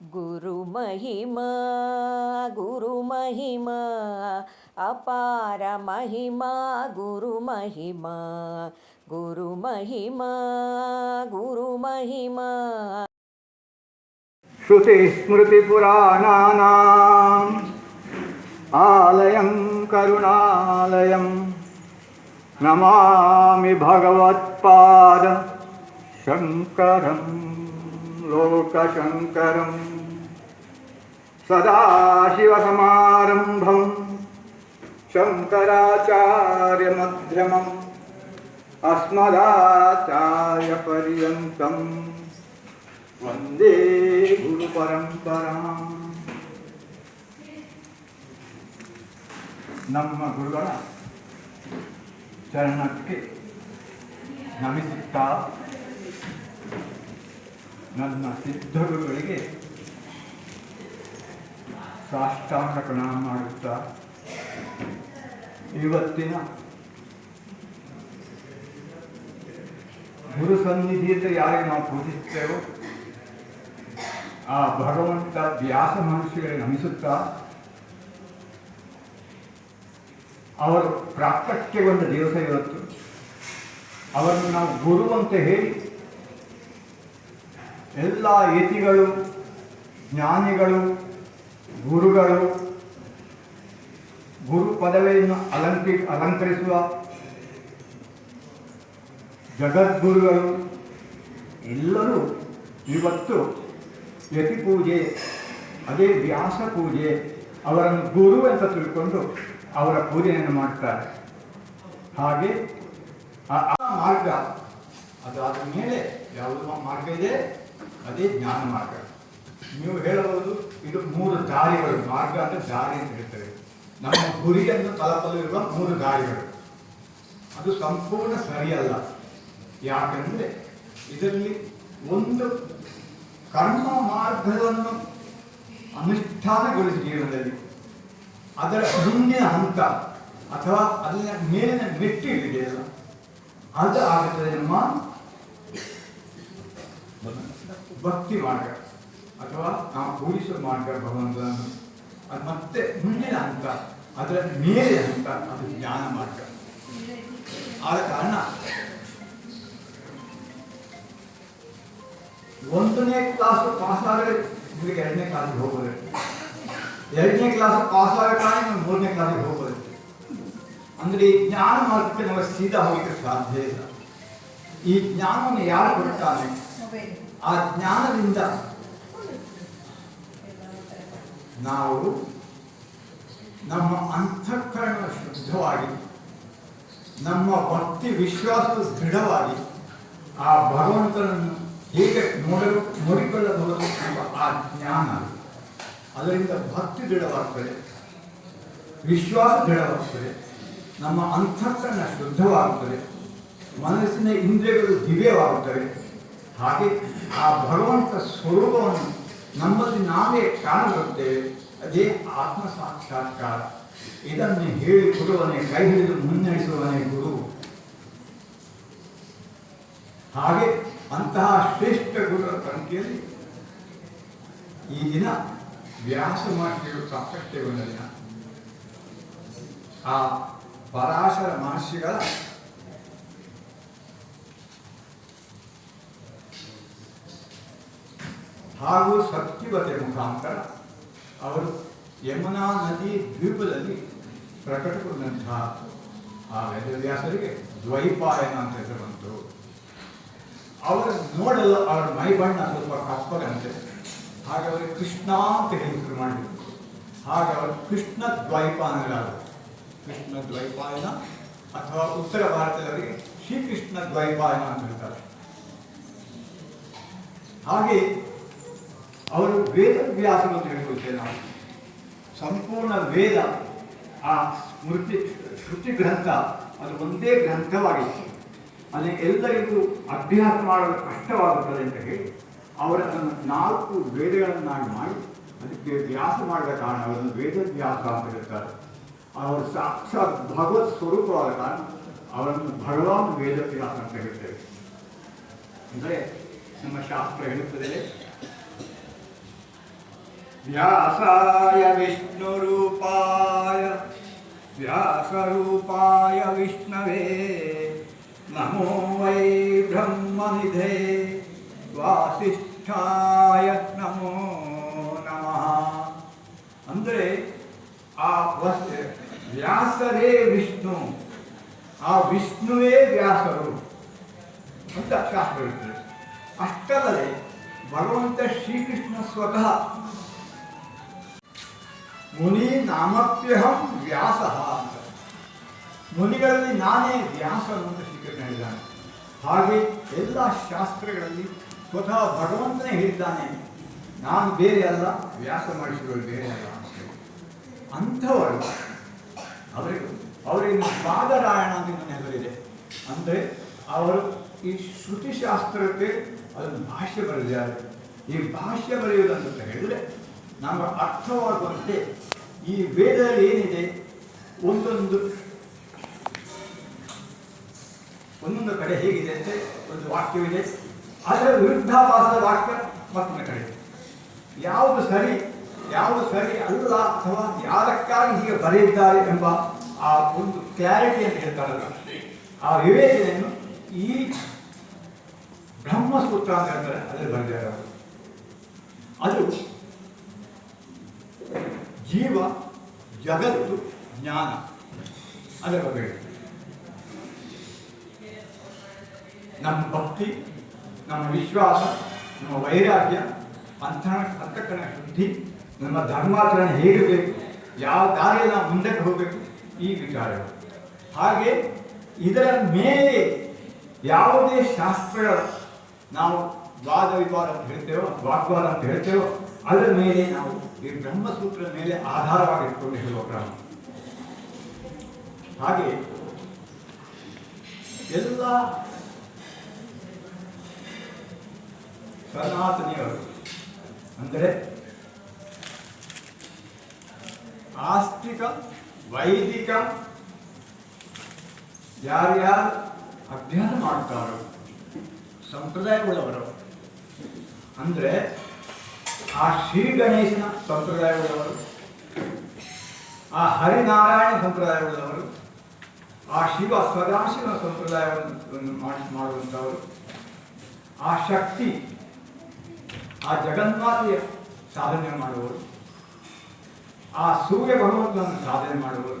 గురుమహిమా గురుమహిమా అపార మహిమా గురుమహిమా గురుమహిమా గురుమహిమా श्रुतिस्मृतिपुराणानाम् आलयं करुणालयं नमामि भगवत्पाद शङ्करम् लोकशङ्करं सदाशिवसमारम्भं शङ्कराचार्यमध्यमम् अस्मदाचार्यपर्यन्तम् ವಂದೇ ಗುರು ಪರಂಪರಾ ನಮ್ಮ ಗುರುಗಳ ಚರಣಕ್ಕೆ ನಮಿಸುತ್ತಾ ನನ್ನ ಸಿದ್ಧರುಗಳಿಗೆ ಸಾಷ್ಟಾಂಗ ಪ್ರಣಾಮ ಮಾಡುತ್ತಾ ಇವತ್ತಿನ ಗುರು ಸನ್ನಿಧಿಯಿಂದ ಯಾರಿಗೆ ನಾವು ಪೂಜಿಸ್ತೇವೋ ಆ ಭಗವಂತ ವ್ಯಾಸ ಮಹರ್ಷಿಗಳಿಗೆ ನಮಿಸುತ್ತಾ, ಅವರು ಪ್ರಾಪ್ತಕ್ಕೆ ಬಂದ ದಿವಸ ಇವತ್ತು. ಅವರನ್ನು ನಾವು ಗುರುವಂತೆ ಹೇಳಿ ಎಲ್ಲ ಯತಿಗಳು ಜ್ಞಾನಿಗಳು, ಗುರುಗಳು, ಗುರು ಪದವಿಯನ್ನು ಅಲಂಕಿ, ಅಲಂಕರಿಸುವ ಜಗದ್ಗುರುಗಳು ಎಲ್ಲರೂ ಇವತ್ತು ಯತಿ ಪೂಜೆ, ಅದೇ ವ್ಯಾಸ ಪೂಜೆ, ಅವರನ್ನು ಗುರು ಅಂತ ತಿಳ್ಕೊಂಡು ಅವರ ಪೂಜೆಯನ್ನು ಮಾಡ್ತಾರೆ. ಹಾಗೆ ಆ ಮಾರ್ಗ ಅದಾದ ಮೇಲೆ ಯಾವುದು ಮಾರ್ಗ ಇದೆ. ಅದೇ ಜ್ಞಾನ ಮಾರ್ಗ. ನೀವು ಹೇಳಬಹುದು, ಇದು ಮೂರು ದಾರಿಗಳು. ಮಾರ್ಗ ಅಂದರೆ ದಾರಿ ಅಂತ ಹೇಳ್ತಾರೆ. ನಮ್ಮ ಗುರಿಯನ್ನು ತಲುಪಲಿರುವ ಮೂರು ದಾರಿಗಳು. ಅದು ಸಂಪೂರ್ಣ ಸರಿಯಲ್ಲ. ಯಾಕಂದ್ರೆ ಇದರಲ್ಲಿ ಒಂದು ಕರ್ಮ ಮಾರ್ಗವನ್ನು ಅನುಷ್ಠಾನಗೊಳಿಸಿ ಜೀವನದಲ್ಲಿ. ಅದರ ಮುಂದಿನ ಹಂತ ಅಥವಾ ಅದರ ಮೇಲಿನ ಮೆಟ್ಟಿಲಿದೆಯಲ್ಲ, ಅದು ಆಗುತ್ತದೆ ನಮ್ಮ ಭಕ್ತಿ ಮಾರ್ಗ ಅಥವಾ ನಾವು ಪೂಜಿಸುವ ಮಾರ್ಗ ಭಗವಂತನನ್ನು ಅದು ಮತ್ತೆ ಮುಂದಿನ ಹಂತ, ಅದರ ಮೇಲೆ ಹಂತ, ಅದು ಜ್ಞಾನ ಮಾರ್ಗ. ಆದ ಕಾರಣ ಒಂದನೇ ಕ್ಲಾಸ್ ಪಾಸ್ ಆದರೆ ನಿಮಗೆ ಎರಡನೇ ಕ್ಲಾಸಿಗೆ ಹೋಗೋದು ಎರಡನೇ ಕ್ಲಾಸ್ ಪಾಸ್ ಆದ ಕಾರಣ ಮೂರನೇ ಕ್ಲಾಸಿಗೆ ಹೋಗೋದು ಅಂದ್ರೆ ಈ ಜ್ಞಾನ ಮಾರ್ಗಕ್ಕೆ ನಮಗೆ ಸೀದಾ ಹೋಗಲಿಕ್ಕೆ ಸಾಧ್ಯ ಇಲ್ಲ. ಈ ಜ್ಞಾನವನ್ನು ಯಾರು ಕೊಡ್ತಾನೆ ಆ ಜ್ಞಾನದಿಂದ ನಾವು ನಮ್ಮ ಅಂತಃಕರಣ ಶುದ್ಧವಾಗಿ, ನಮ್ಮ ಭಕ್ತಿ ವಿಶ್ವಾಸ ದೃಢವಾಗಿ ಆ ಭಗವಂತನನ್ನು ಹೇಗೆ ನೋಡಲು ನೋಡಿಕೊಳ್ಳಬಹುದು ಎಂಬ ಆ ಜ್ಞಾನ. ಅದರಿಂದ ಭಕ್ತಿ ದೃಢವಾಗ್ತದೆ, ವಿಶ್ವಾಸ ದೃಢವಾಗ್ತದೆ, ನಮ್ಮ ಅಂತಃಕರಣ ಶುದ್ಧವಾಗುತ್ತದೆ ಮನಸ್ಸಿನ ಇಂದ್ರಿಯಗಳು ದಿವ್ಯವಾಗುತ್ತವೆ ಹಾಗೆ ಆ ಭಗವಂತ ಸ್ವರೂಪವನ್ನು ನಮ್ಮಲ್ಲಿ ನಾವೇ ಕಾಣಬರುತ್ತೇವೆ ಅದೇ ಆತ್ಮ ಸಾಕ್ಷಾತ್ಕಾರ. ಇದನ್ನು ಹೇಳಿ ಕೊಡುವನೇ ಕೈ ಹಿಡಿದು ಮುನ್ನಡೆಸುವನೇ ಗುರು. ಹಾಗೆ ಅಂತಹ ಶ್ರೇಷ್ಠ ಗುರುಗಳ ಸಂಖ್ಯೆಯಲ್ಲಿ ಈ ದಿನ ವ್ಯಾಸ ಮಹರ್ಷಿಗಳು ಸಾಕಷ್ಟೇ ಆ ಪರಾಶರ ಮಹರ್ಷಿಗಳ ಹಾಗೂ ಸತ್ಯವತೆ ಮುಖಾಂತರ ಅವರು ಯಮುನಾ ನದಿ ದ್ವೀಪದಲ್ಲಿ ಪ್ರಕಟಗೊಂಡಂತಹ ಆ ವೇದವ್ಯಾಸರಿಗೆ ದ್ವೈಪಾಯನ ಅಂತ ಹೆಸರು ಬಂತು. ಅವರು ನೋಡಲು ಅವರ ಮೈ ಬಣ್ಣ ಸ್ವಲ್ಪ ಕಪ್ಪಗಂತೆ. ಹಾಗೆ ಅವರಿಗೆ ಕೃಷ್ಣ ಅಂತ ಹೆಸರು ಮಾಡಿದ್ರು. ಹಾಗೆ ಅವರು ಕೃಷ್ಣ ದ್ವೈಪಾಯನರಾದರು ಕೃಷ್ಣ ದ್ವೈಪಾಯನ ಅಥವಾ ಉತ್ತರ ಭಾರತದವರಿಗೆ ಶ್ರೀಕೃಷ್ಣ ದ್ವೈಪಾಯನ ಅಂತ ಹೇಳ್ತಾರೆ. ಹಾಗೆ ಅವರು ವೇದ ವ್ಯಾಸರು ಅಂತ ಹೇಳ್ಕೊಳ್ತೇವೆ ನಾವು. ಸಂಪೂರ್ಣ ವೇದ ಆ ಸ್ಮೃತಿ, ಶ್ರುತಿ ಗ್ರಂಥ ಅದು ಒಂದೇ ಗ್ರಂಥವಾಗಿತ್ತು. ಅಲ್ಲಿ ಎಲ್ಲರಿಗೂ ಅಭ್ಯಾಸ ಮಾಡಲು ಕಷ್ಟವಾಗುತ್ತದೆ ಅಂತ ಹೇಳಿ ಅವರ ನಾಲ್ಕು ವೇದಗಳನ್ನಾಗಿ ಮಾಡಿ ಅದಕ್ಕೆ ವ್ಯಾಸ ಮಾಡಿದ ಕಾರಣ ಅವರನ್ನು ವೇದವ್ಯಾಸ ಅಂತ ಹೇಳ್ತಾರೆ. ಅವರು ಸಾಕ್ಷಾತ್ ಭಗವತ್ ಸ್ವರೂಪವಾದ ಕಾರಣ ಅವರನ್ನು ಭಗವಾನ್ ವೇದವ್ಯಾಸ ಅಂತ ಹೇಳ್ತೇವೆ ಅಂದರೆ ನಮ್ಮ ಶಾಸ್ತ್ರ ಹೇಳುತ್ತದೆ व्यासाय विष्णुरूपाय व्यासरूपाय विष्णवे नमो वै ब्रह्मनिधे ವಾಸಿಷ್ಠಾಯ ನಮೋ ನಮಃ ಅಂದರೆ ಆ ವಸ್ ವ್ಯಾಸರೇ ವಿಷ್ಣು ಆ ವಿಷ್ಣುವೇ ವ್ಯಾಸರು ಅಂತ ಶಾಸ್ತ್ರ ಇರ್ತದೆ ಅಷ್ಟಲ್ಲದೆ ಭಗವಂತ ಶ್ರೀಕೃಷ್ಣ ಸ್ವತಃ ಮುನಿ ನಾಮಪ್ಯಹಂ ವ್ಯಾಸ ಅಂತ. ಮುನಿಗಳಲ್ಲಿ ನಾನೇ ವ್ಯಾಸ ಅಂತ ಶ್ರೀಕೃಷ್ಣ ಹೇಳಿದ್ದಾನೆ. ಹಾಗೆ ಎಲ್ಲ ಶಾಸ್ತ್ರಗಳಲ್ಲಿ ಸ್ವತಃ ಭಗವಂತನೇ ಹೇಳಿದ್ದಾನೆ, ನಾನು ಬೇರೆ ಅಲ್ಲ, ವ್ಯಾಸ ಮಾಡಿಸಿರೋರು ಬೇರೆ ಅಲ್ಲ. ಅಂಥವರು ಅವರಿಗೆ ಅವರಿಗೆ ಪಾದರಾಯಣ ಅಂತ ನನ್ನ ಹೆಸರಿದೆ ಅಂದರೆ ಅವರು ಈ ಶ್ರುತಿ ಶಾಸ್ತ್ರಕ್ಕೆ ಅದನ್ನು ಭಾಷ್ಯ ಬರೆದಿದ್ದಾರೆ. ಈ ಭಾಷ್ಯ ಬರೆಯುವುದಂತ ಹೇಳಿದರೆ ನಮಗೆ ಅರ್ಥವಾಗುವಂತೆ ಈ ವೇದದಲ್ಲಿ ಏನಿದೆ? ಒಂದೊಂದು ಒಂದೊಂದು ಕಡೆ ಹೇಗಿದೆ ಅಂತ ಒಂದು ವಾಕ್ಯವಿದೆ. ಅದರ ವಿರುದ್ಧಾಭಾಸದ ವಾಕ್ಯ ಮತ್ತೊಂದು ಕಡೆ. ಯಾವುದು ಸರಿ ಯಾವುದು ಸರಿ ಅಲ್ಲ ಅಥವಾ ಯಾರಕ್ಕಾಗಿ ಹೀಗೆ ಬರೆದಿದ್ದಾರೆ ಎಂಬ ಆ ಒಂದು ಕ್ಲಾರಿಟಿ ಅಂತ ಹೇಳ್ತಾರಲ್ಲ ಆ ವಿವೇಚನೆಯನ್ನು ಈ ಬ್ರಹ್ಮಸೂತ್ರ ಅಂತ ಹೇಳ್ತಾರೆ. ಅದರಲ್ಲಿ ಬರೆದಿದ್ದಾರೆ ಅದು ಜೀವ ಜಗತ್ತು ಜ್ಞಾನ ಅದರ ಬಗ್ಗೆ. ನಮ್ಮ ಭಕ್ತಿ, ನಮ್ಮ ವಿಶ್ವಾಸ, ನಮ್ಮ ವೈರಾಗ್ಯ ಅಂಥ ಅಂತಃಕರಣ ಶುದ್ಧಿ, ನಮ್ಮ ಧರ್ಮಾಚರಣೆ ಹೇಗಿರಬೇಕು, ಯಾವ ದಾರಿಯಲ್ಲಿ ನಾವು ಮುಂದಕ್ಕೆ ಹೋಗಬೇಕು, ಈ ವಿಚಾರಗಳು ಹಾಗೆ ಇದರ ಮೇಲೆ ಯಾವುದೇ ಶಾಸ್ತ್ರಗಳ ನಾವು ವಾದ ವಿವಾದ ಅಂತ ಹೇಳ್ತೇವೋ, ವಾಗ್ವಾದ ಅಂತ ಹೇಳ್ತೇವೋ, ಅದರ ಮೇಲೆ ನಾವು ಈ ಬ್ರಹ್ಮಸೂತ್ರ ಮೇಲೆ ಆಧಾರವಾಗಿಟ್ಕೊಂಡು ಹೇಳುವ ಕ್ರಮ. ಹಾಗೆ ಎಲ್ಲ ಸನಾತನಿಯವರು ಅಂದರೆ ಆಸ್ತಿಕ, ವೈದಿಕ ಯಾರ್ಯಾರು ಅಧ್ಯಯನ ಮಾಡ್ತಾರೋ ಸಂಪ್ರದಾಯಗಳವರು ಅಂದರೆ ಆ ಶ್ರೀ ಗಣೇಶನ ಸಂಪ್ರದಾಯವುಳ್ಳವರು ಆ ಹರಿನಾರಾಯಣ ಸಂಪ್ರದಾಯವುಳ್ಳವರು ಆ ಶಿವ ಸದಾಶಿವ ಸಂಪ್ರದಾಯವನ್ನು ಮಾಡಿ ಮಾಡುವಂಥವರು, ಆ ಶಕ್ತಿ, ಆ ಜಗನ್ಮಾತೆಯ ಸಾಧನೆ ಮಾಡುವವರು, ಆ ಸೂರ್ಯ ಭಗವಂತನನ್ನು ಸಾಧನೆ ಮಾಡುವವರು,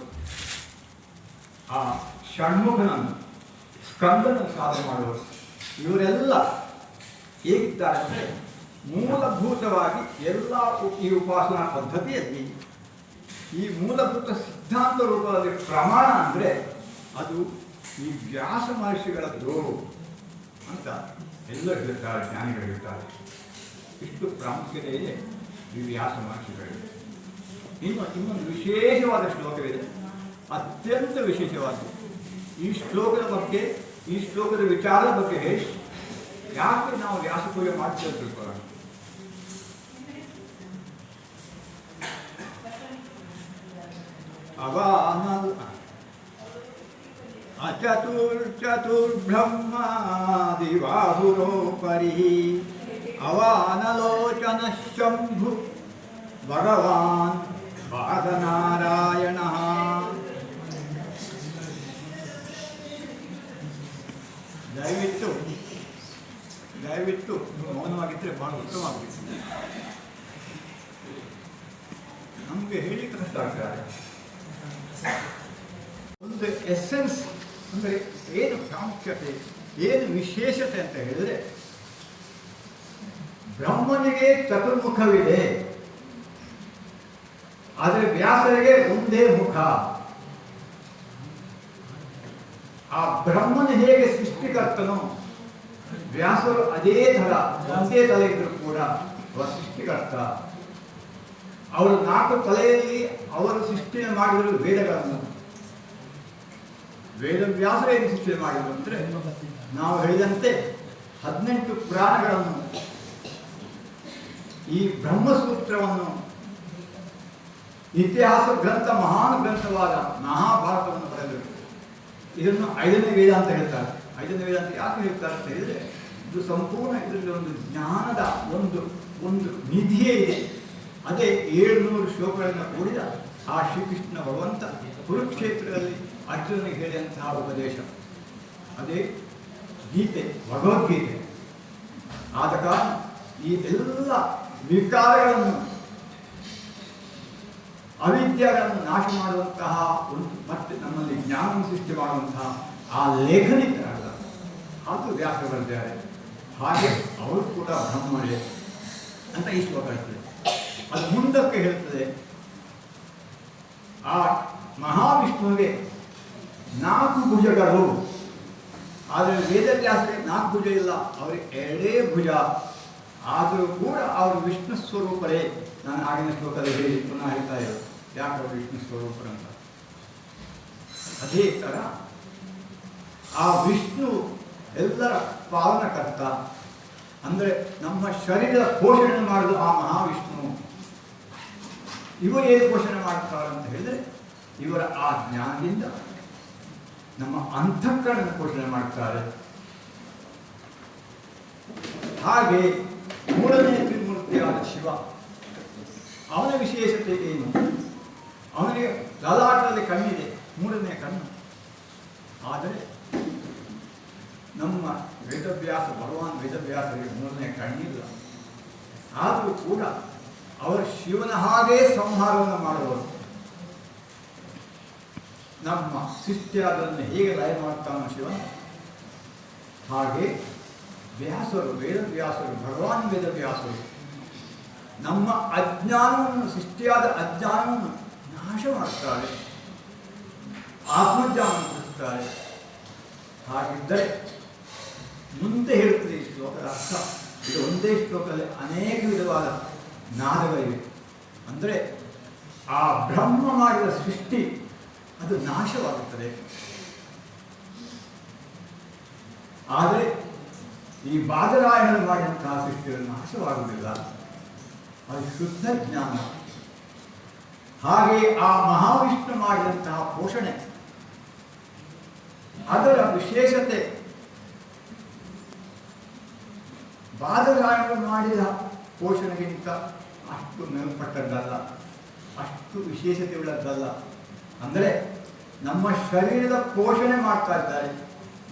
ಆ ಷಣ್ಮುಖನನ್ನು ಸ್ಕಂದನ ಸಾಧನೆ ಮಾಡುವವರು, ಇವರೆಲ್ಲ ಹೇಗಿದ್ದಾರೆ ಅಂದರೆ ಮೂಲಭೂತವಾಗಿ ಎಲ್ಲ ಈ ಉಪಾಸನಾ ಪದ್ಧತಿಯಲ್ಲಿ ಈ ಮೂಲಭೂತ ಸಿದ್ಧಾಂತ ರೂಪದಲ್ಲಿ ಪ್ರಮಾಣ ಅಂದರೆ ಅದು ಈ ವ್ಯಾಸ ಮಹರ್ಷಿಗಳದ್ದು ಅಂತ ಎಲ್ಲ ಹೇಳ್ತಾರೆ, ಜ್ಞಾನಿಗಳು ಹೇಳ್ತಾರೆ. ಇಷ್ಟು ಪ್ರಾಮುಖ್ಯತೆ ಇದೆ ಈ ವ್ಯಾಸ ಮಹರ್ಷಿಗಳಿಗೆ. ಇನ್ನು ಇನ್ನೊಂದು ವಿಶೇಷವಾದ ಶ್ಲೋಕವಿದೆ, ಅತ್ಯಂತ ವಿಶೇಷವಾದ ಈ ಶ್ಲೋಕದ ಬಗ್ಗೆ, ಈ ಶ್ಲೋಕದ ವಿಚಾರದ ಬಗ್ಗೆ ಯಾಕೆ ನಾವು ವ್ಯಾಸ ಪೂಜೆ ಮಾಡ್ತೀವಿ ತಿಳ್ಕೊಳ್ಳೋಣ. ಅವಾನಲ್ ಅಚತುರ್ಚತುರ್ಬ್ರಹ್ಮಾದಿವಾಹುರೋಪರಿ ಅವಾನಲೋಚನ ಶಂಭು ಭಗವಾನ್ ಪಾದನಾರಾಯಣ ದಯವಿಟ್ಟು ದಯವಿಟ್ಟು ನೀವು ಮೌನವಾಗಿದ್ದರೆ ಬಹಳ ಉತ್ತಮವಾಗುತ್ತೆ ನಮಗೆ ಹೇಳಿಕ್ಕೆ ಕಷ್ಟ ಆಗ್ತದೆ ಅಂದರೆ ಏನು ಪ್ರಾಮುಖ್ಯತೆ, ಏನು ವಿಶೇಷತೆ ಅಂತ ಹೇಳಿದ್ರೆ ಬ್ರಹ್ಮನಿಗೆ ಚತುರ್ಮುಖವಿದೆ. ಆದರೆ ವ್ಯಾಸರಿಗೆ ಒಂದೇ ಮುಖ. ಆ ಬ್ರಹ್ಮನ ಹೇಗೆ ಸೃಷ್ಟಿಕರ್ತನೋ, ವ್ಯಾಸರು ಅದೇ ಥರ, ಒಂದೇ ತಲೆ ಇದ್ರೂ ಕೂಡ ಅವರ ಸೃಷ್ಟಿಕರ್ತ. ಅವರು ನಾಲ್ಕು ತಲೆಯಲ್ಲಿ ಅವರು ಸೃಷ್ಟಿಯನ್ನು ಮಾಡಿದರು ವೇದಗಳನ್ನು ವೇದವ್ಯಾಸರೇ ವ್ಯಾಸರೇ ಸೃಷ್ಟಿ ಮಾಡಿದರು ನಾವು ಹೇಳಿದಂತೆ ಹದಿನೆಂಟು ಪುರಾಣಗಳನ್ನು ಈ ಬ್ರಹ್ಮಸೂತ್ರವನ್ನು ಇತಿಹಾಸ ಗ್ರಂಥ, ಮಹಾನ್ ಗ್ರಂಥವಾದ ಮಹಾಭಾರತವನ್ನು ಬರೆದರು. ಇದನ್ನು ಐದನೇ ವೇದ ಅಂತ ಹೇಳ್ತಾರೆ. ಐದನೇ ವೇದ ಅಂತ ಯಾಕೆ ಹೇಳ್ತಾರೆ ಅಂತ ಹೇಳಿದರೆ, ಇದು ಸಂಪೂರ್ಣ ಇದರಲ್ಲಿ ಒಂದು ಜ್ಞಾನದ ಒಂದು ಒಂದು ನಿಧಿಯೇ ಇದೆ. ಅದೇ ಏಳ್ನೂರು ಶ್ಲೋಕಗಳನ್ನು ಕೂಡಿದ ಆ ಶ್ರೀಕೃಷ್ಣ ಭಗವಂತ ಕುರುಕ್ಷೇತ್ರದಲ್ಲಿ ಅರ್ಜುನಿಗೆ ಹೇಳಿದಂತಹ ಉಪದೇಶ. ಅದೇ ಗೀತೆ, ಭಗವದ್ಗೀತೆ. ಆದ ಕಾರಣ ಈ ಎಲ್ಲ ವಿಕಾರಗಳನ್ನು, ಅವಿದ್ಯೆಗಳನ್ನು ನಾಶ ಮಾಡುವಂತಹ ಒಂದು ಮತ್ತೆ ನಮ್ಮಲ್ಲಿ ಜ್ಞಾನ ಸೃಷ್ಟಿ ಮಾಡುವಂತಹ ಆ ಲೇಖನಿಕರಲ್ಲ ಅದು ವ್ಯಾಸ ಬರೆದಿದ್ದಾರೆ ಹಾಗೆ ಅವರು ಕೂಡ ಬ್ರಹ್ಮರೇ ಅಂತ ಈ ಶ್ಲೋಕ ಅದು ಮುಂದಕ್ಕೆ ಹೇಳ್ತದೆ. ಆ ಮಹಾವಿಷ್ಣುವಿಗೆ ನಾಲ್ಕು ಭುಜಗಳು. ಆದರೆ ವೇದವ್ಯಾಸರಿಗೆ ನಾಲ್ಕು ಭುಜ ಇಲ್ಲ ಅವರಿಗೆ ಎರಡೇ ಭುಜ. ಆದರೂ ಕೂಡ ಅವರು ವಿಷ್ಣು ಸ್ವರೂಪರೇ. ನಾನು ಆಗಿನ ಶ್ಲೋಕದಲ್ಲಿ ಹೇಳಿ, ಪುನಃ ಹೇಳ್ತಾ ಇರೋದು. ಯಾಕೆ ಅವರು ವಿಷ್ಣು ಸ್ವರೂಪರಂತ ಅದೇ ಥರ ಆ ವಿಷ್ಣು ಎಲ್ಲರ ಪಾಲನಕರ್ತ. ಅಂದರೆ ನಮ್ಮ ಶರೀರದ ಪೋಷಣೆ ಮಾಡೋದು ಆ ಮಹಾವಿಷ್ಣು. ಇವರು ಏನು ಪೋಷಣೆ ಮಾಡ್ತಾರೆ ಅಂತ ಹೇಳಿದ್ರೆ, ಇವರ ಆ ಜ್ಞಾನದಿಂದ ನಮ್ಮ ಅಂತಃಕರಣ ಪೋಷಣೆ ಮಾಡ್ತಾರೆ. ಹಾಗೆ ಮೂರನೇ ತ್ರಿಮೂರ್ತಿಯಾದ ಶಿವ, ಅವನ ವಿಶೇಷತೆ ಏನು? ಅವನಿಗೆ ಲಲಾಟದಲ್ಲಿ ಕಣ್ಣಿದೆ, ಮೂರನೇ ಕಣ್ಣು. ಆದರೆ ನಮ್ಮ ವೇದವ್ಯಾಸ, ಭಗವಾನ್ ವೇದವ್ಯಾಸರಿಗೆ ಮೂರನೇ ಕಣ್ಣಿಲ್ಲ. ಆದರೂ ಕೂಡ ಅವರು ಶಿವನ ಹಾಗೆ ಸಂಹಾರವನ್ನು ಮಾಡುವರು. ನಮ್ಮ ಶಿಷ್ಯಾದನ್ನು ಹೇಗೆ ಲಯ ಮಾಡ್ತಾನೆ ಶಿವ? ಹಾಗೆ ವ್ಯಾಸರು, ವೇದವ್ಯಾಸರು, ಭಗವಾನ್ ವೇದವ್ಯಾಸರು, ನಮ್ಮ ಅಜ್ಞಾನವನ್ನು ಸೃಷ್ಟಿಯಾದ ಅಜ್ಞಾನವನ್ನು ನಾಶ ಮಾಡ್ತಾರೆ ಆತ್ಮಜ್ಞಾನವನ್ನು ಕೊಡುತ್ತಾರೆ ಹಾಗಿದ್ದರೆ ಮುಂದೆ ಹೇಳುತ್ತದೆ ಈ ಶ್ಲೋಕದ ಅರ್ಥ ಇದು ಒಂದೇ ಶ್ಲೋಕದಲ್ಲಿ ಅನೇಕ ವಿಧವಾದ ನಾದಗಳಿವೆ. ಅಂದರೆ ಆ ಬ್ರಹ್ಮ ಮಾಡಿದ ಸೃಷ್ಟಿ ಅದು ನಾಶವಾಗುತ್ತದೆ. ಆದರೆ ಈ ಬಾದರಾಯಣ ಮಾಡಿದಂತಹ ಸೃಷ್ಟಿಗಳು ನಾಶವಾಗುವುದಿಲ್ಲ. ಅದು ಶುದ್ಧ ಜ್ಞಾನ. ಹಾಗೆ ಆ ಮಹಾವಿಷ್ಣು ಮಾಡಿದಂತಹ ಪೋಷಣೆ. ಅದರ ವಿಶೇಷತೆ ಬಾದರಾಯಣ ಮಾಡಿದ ಪೋಷಣೆಗಿಂತ ಅಷ್ಟು ಮೇಲ್ಪಟ್ಟದ್ದಲ್ಲ, ಅಷ್ಟು ವಿಶೇಷತೆ ಉಳ್ಳದ್ದಲ್ಲ ಅಂದರೆ ನಮ್ಮ ಶರೀರದ ಪೋಷಣೆ ಮಾಡ್ತಾ ಇದ್ದಾರೆ.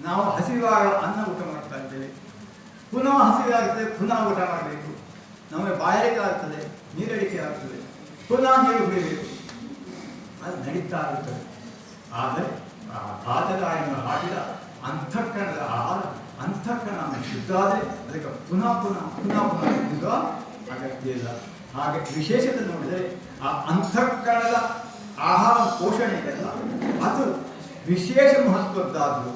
ನಾವು ಹಸಿವಾಗ ಅನ್ನ ಊಟ ಮಾಡ್ತಾ ಇದ್ದೇವೆ. ಪುನಃ ಹಸಿವಾಗ್ತದೆ ಪುನಃ ಊಟ ಮಾಡಬೇಕು. ನಮಗೆ ಬಾಯಾರಿಕೆ ಆಗ್ತದೆ, ನೀರಡಿಕೆ ಆಗ್ತದೆ. ಪುನಃ ನೀರು ಕುಡಿಬೇಕು ಅದು ನಡೀತಾ ಇರುತ್ತದೆ ಆದರೆ ಆ ಬಾದರಾಯಣ ಹಾಡಿದ ಅಂತಃಕರಣದ ಆಹಾರ, ಅಂತಃಕರಣ ಶುದ್ಧ ಆದರೆ ಅದಕ್ಕೆ ಪುನಃ ಪುನಃ ಪುನಃ ಪುನಃ ಅಗತ್ಯ ಇಲ್ಲ. ಹಾಗೆ ವಿಶೇಷತೆ ನೋಡಿದರೆ ಆ ಅಂತಃಕರಣದ ಆಹಾರ ಪೋಷಣೆ ಇದೆಲ್ಲ ಅದು ವಿಶೇಷ ಮಹತ್ವದ್ದಾದ್ದು.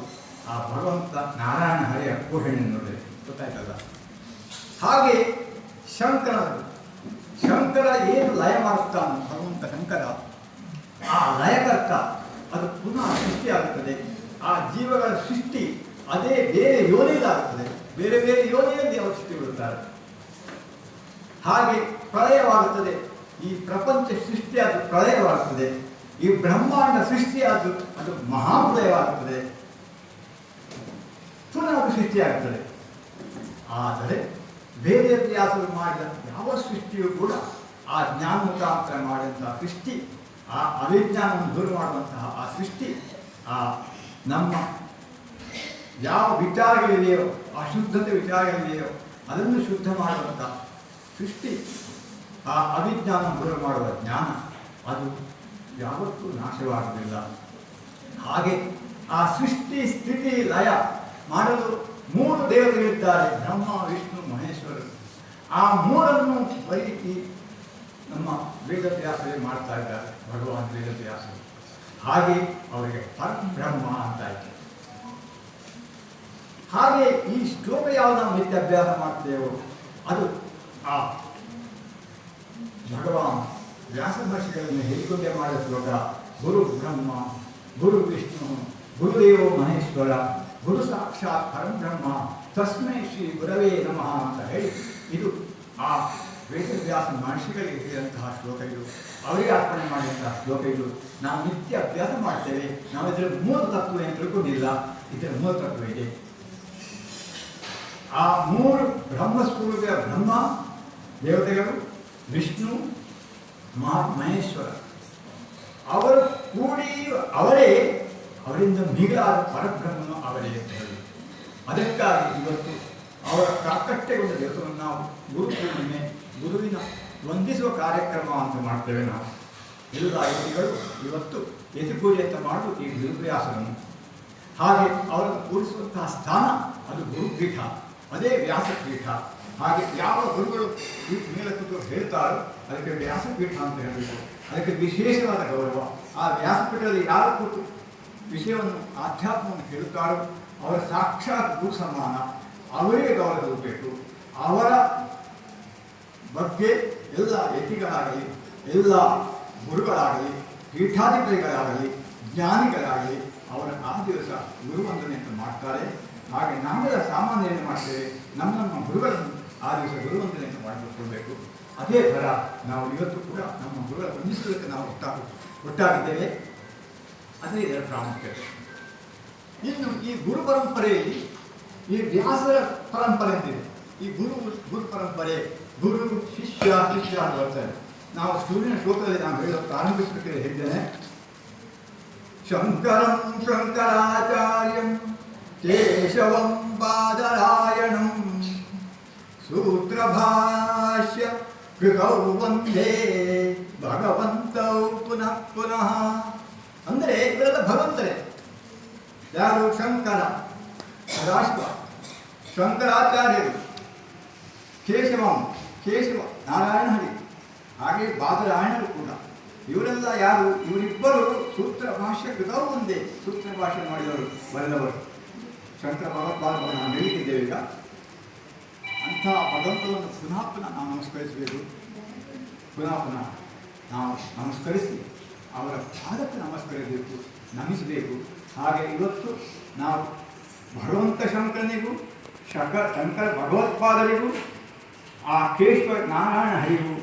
ಆ ಭಗವಂತ ನಾರಾಯಣ ಹರಿಯ ಪೋಷಣೆ ನೋಡಿದರೆ ಗೊತ್ತಾಯ್ತಲ್ಲ? ಹಾಗೆ ಶಂಕರ ಶಂಕರ ಏನು ಲಯ ಮಾಡುತ್ತಾನೆ ಭಗವಂತ ಶಂಕರ, ಆ ಲಯಕರ್ತ ಅದು ಪುನಃ ಸೃಷ್ಟಿಯಾಗುತ್ತದೆ. ಆ ಜೀವಗಳ ಸೃಷ್ಟಿ ಅದೇ ಬೇರೆ ಯೋನಿಯಲ್ಲಾಗುತ್ತದೆ ಬೇರೆ ಬೇರೆ ಯೋನಿಯಲ್ಲಿ ಅವರು ಸೃಷ್ಟಿ ಬಿಡುತ್ತಾರೆ ಹಾಗೆ ಪ್ರಳಯವಾಗುತ್ತದೆ. ಈ ಪ್ರಪಂಚ ಸೃಷ್ಟಿಯಾದ ಪ್ರಳಯವಾಗ್ತದೆ. ಈ ಬ್ರಹ್ಮಾಂಡ ಸೃಷ್ಟಿಯಾದ ಅದು ಮಹಾಪ್ರಳಯವಾಗುತ್ತದೆ ಪುನಃ ಅದು ಸೃಷ್ಟಿಯಾಗುತ್ತದೆ ಆದರೆ ವೇದವ್ಯಾಸರು ಮಾಡಿದ ಯಾವ ಸೃಷ್ಟಿಯೂ ಕೂಡ ಆ ಜ್ಞಾನ ಮುಖಾಂತರ ಮಾಡಿದಂತಹ ಸೃಷ್ಟಿ, ಆ ಅವಿಜ್ಞಾನವನ್ನು ದೂರ ಮಾಡುವಂತಹ ಆ ಸೃಷ್ಟಿ, ಆ ನಮ್ಮ ಯಾವ ವಿಚಾರಗಳಿದೆಯೋ ಅಶುದ್ಧತೆ ವಿಚಾರಗಳಿದೆಯೋ ಅದನ್ನು ಶುದ್ಧ ಮಾಡುವಂತಹ ಸೃಷ್ಟಿ. ಆ ಅವಿಜ್ಞಾನ ದೂರ ಮಾಡುವ ಜ್ಞಾನ ಅದು ಯಾವತ್ತೂ ನಾಶವಾಗುವುದಿಲ್ಲ. ಹಾಗೆ ಆ ಸೃಷ್ಟಿ, ಸ್ಥಿತಿ, ಲಯ ಮಾಡಲು ಮೂರು ದೇವತೆಗಳಿದ್ದಾರೆ ಬ್ರಹ್ಮ ವಿಷ್ಣು ಮಹೇಶ್ವರರು ಆ ಮೂರನ್ನು ಈ ನಮ್ಮ ವೇದವ್ಯಾಸರೇ ಮಾಡ್ತಾ ಇದ್ದಾರೆ. ಭಗವಾನ್ ವೇದವ್ಯಾಸರು. ಹಾಗೆ ಅವರಿಗೆ ಪರಬ್ರಹ್ಮ ಅಂತಾಯಿತು ಹಾಗೆ ಈ ಶ್ಲೋಕ ಯಾವ ನಾವು ನಿತ್ಯ ಅಭ್ಯಾಸ ಮಾಡ್ತೇವೋ ಅದು ಆ ಭಗವಾನ್ ವ್ಯಾಸ ಮಹರ್ಷಿಗಳನ್ನು ಹೇಳಿಕೊಂಡೆ ಮಾಡಿದ ಶ್ಲೋಕ ಗುರು ಬ್ರಹ್ಮ, ಗುರು ವಿಷ್ಣು, ಗುರುದೇವೋ ಮಹೇಶ್ವರ, ಗುರು ಸಾಕ್ಷಾತ್ ಪರಬ್ರಹ್ಮ ತಸ್ಮೈ ಶ್ರೀ ಗುರವೇ ನಮಃ ಅಂತ ಹೇಳಿ ಇದು ಆ ವೇದವ್ಯಾಸ ಮಹರ್ಷಿಗಳಿಗೆ ಹೇಳಿದಂತಹ ಶ್ಲೋಕ ಇದು. ಅವರಿಗೆ ಅರ್ಪಣೆ ಮಾಡಿದಂತಹ ಶ್ಲೋಕ ಇದು. ನಾವು ನಿತ್ಯ ಅಭ್ಯಾಸ ಮಾಡ್ತೇವೆ. ನಾವು ಇದರ ಮೂಲ ತತ್ವ ಏನು ತಿಳ್ಕೊಂಡಿಲ್ಲ. ಇದರ ಮೂಲ ತತ್ವ ಇದೆ. ಆ ಮೂರು ಬ್ರಹ್ಮಸ್ವರೂಪಿಯ ಬ್ರಹ್ಮ, ದೇವತೆಗಳು ವಿಷ್ಣು, ಮಹಾ ಮಹೇಶ್ವರ. ಅವರು ಕೂಡಿ ಅವರೇ ಅವರಿಂದ ಮಿಗಿಲಾದ ಪರಬ್ರಹ್ಮನು ಅವರೇ ಅದಕ್ಕಾಗಿ ಇವತ್ತು ಅವರ ಪ್ರಾಕಟ್ಯಗೊಂಡ ದಿವಸವನ್ನು ನಾವು ಗುರು ಗುರುವಿನ ವಂದಿಸುವ ಕಾರ್ಯಕ್ರಮ ಅಂತ ಮಾಡ್ತೇವೆ ನಾವು. ಎಲ್ಲ ಐತಿಗಳು ಇವತ್ತು ಯತಿ ಪೂಜೆ ಅಂತ ಮಾಡು ಈ ಗುರುವ್ಯಾಸರನ್ನು ಹಾಗೆ ಅವರನ್ನು ಕೂರಿಸುವಂತಹ ಸ್ಥಾನ ಅದು ಗುರುಪೀಠ, ಅದೇ ವ್ಯಾಸಪೀಠ. ಹಾಗೆ ಯಾವ ಗುರುಗಳು ಮೇಲೆ ಕೂತು ಹೇಳ್ತಾರೋ ಅದಕ್ಕೆ ವ್ಯಾಸಪೀಠ ಅಂತ ಹೇಳಬೇಕು. ಅದಕ್ಕೆ ವಿಶೇಷವಾದ ಗೌರವ. ಆ ವ್ಯಾಸಪೀಠದಲ್ಲಿ ಯಾರು ಕೂತು ವಿಷಯವನ್ನು ಆಧ್ಯಾತ್ಮವನ್ನು ಹೇಳುತ್ತಾರೋ ಅವರ ಸಾಕ್ಷಾತ್ ಗುರು ಸಮಾನ ಅವರೇ ಗೌರವ ಇರಬೇಕು ಅವರ ಬಗ್ಗೆ ಎಲ್ಲ ಯತಿಗಳಾಗಲಿ, ಎಲ್ಲ ಗುರುಗಳಾಗಲಿ, ಪೀಠಾಧಿಪತಿಗಳಾಗಲಿ, ಜ್ಞಾನಿಗಳಾಗಲಿ ಅವರ ಆ ದಿವಸ ಗುರುವಂದನೆ ಅಂತ ಮಾಡ್ತಾರೆ. ಹಾಗೆ ನಾವೆಲ್ಲ ಸಾಮಾನ್ಯ ಏನು ಮಾಡ್ತೇವೆ. ನಮ್ಮ ನಮ್ಮ ಗುರುಗಳನ್ನು ಆ ದಿವಸ ಗುರುವಂದನೆಯನ್ನು ಮಾಡಿಕೊಳ್ಬೇಕು ಅದೇ ಥರ ನಾವು ಇವತ್ತು ಕೂಡ ನಮ್ಮ ಗುರುಗಳ ಬಂಧಿಸಲಿಕ್ಕೆ ನಾವು ಒಟ್ಟಾಗಿ, ಒಟ್ಟಾಗಿದ್ದೇವೆ. ಅದೇ ಇದರ ಪ್ರಾಮುಖ್ಯತೆ ಇನ್ನು ಈ ಗುರು ಪರಂಪರೆಯಲ್ಲಿ ಈ ವ್ಯಾಸರ ಪರಂಪರೆ ಅಂತಿದೆ. ಈ ಗುರು ಗುರು ಪರಂಪರೆ, ಗುರು ಶಿಷ್ಯ ಶಿಷ್ಯ ಅಂತ ಬರ್ತಾರೆ ನಾವು ಸೂರ್ಯನ ಶ್ಲೋಕದಲ್ಲಿ ನಾನು ಹೇಳೋ ಪ್ರಾರಂಭಿಸಬೇಕಿದೆ ಹೇಳಿದ್ದೇನೆ. ಶಂಕರಂ ಶಂಕರಾಚಾರ್ಯಂ ಕೇಶವಂ ಬಾದರಾಯಣಂ ಸೂತ್ರಭಾಷ್ಯ ಕೃತೌ ವಂದೇ ಭಗವಂತೌ ಪುನಃ ಪುನಃ ಅಂದರೆ ಇವರೆಲ್ಲ ಭಗವಂತರೇ ಯಾರು? ಶಂಕರ. ರಾಷ್ಟ್ರ. ಶಂಕರಾಚಾರ್ಯರು. ಕೇಶವಂ. ಕೇಶವ, ನಾರಾಯಣ ಹರಿ. ಹಾಗೆ ಬಾದರಾಯಣರು ಕೂಡ. ಇವರೆಲ್ಲ ಯಾರು? ಇವರಿಬ್ಬರು ಸೂತ್ರ ಭಾಷೆ ಕೃತವು ಒಂದೇ. ಸೂತ್ರ ಭಾಷೆ ಮಾಡಿದವರು ಬರೆದವರು. ಶಂಕರ ಭಗವತ್ಪಾದ ನಾವು ಹೇಳಿದ್ದೇವೆ ಈಗ. ಅಂಥ ಭಗವಂತನನ್ನು ಪುನಃ ಪುನಃ ನಾವು ನಮಸ್ಕರಿಸಬೇಕು. ಪುನಃ ಪುನಃ ನಾವು ನಮಸ್ಕರಿಸಿ ಅವರ ಪಾದಕ್ಕೆ ನಮಸ್ಕರಿಸಬೇಕು, ನಮಿಸಬೇಕು. ಹಾಗೆ ಇವತ್ತು ನಾವು ಭಗವಂತ ಶಂಕರನಿಗೂ ಶಂಕ ಶಂಕರ ಭಗವತ್ಪಾದರಿಗೂ, ಆ ಕೇಶವ ನಾರಾಯಣ ಹರಿಗೂ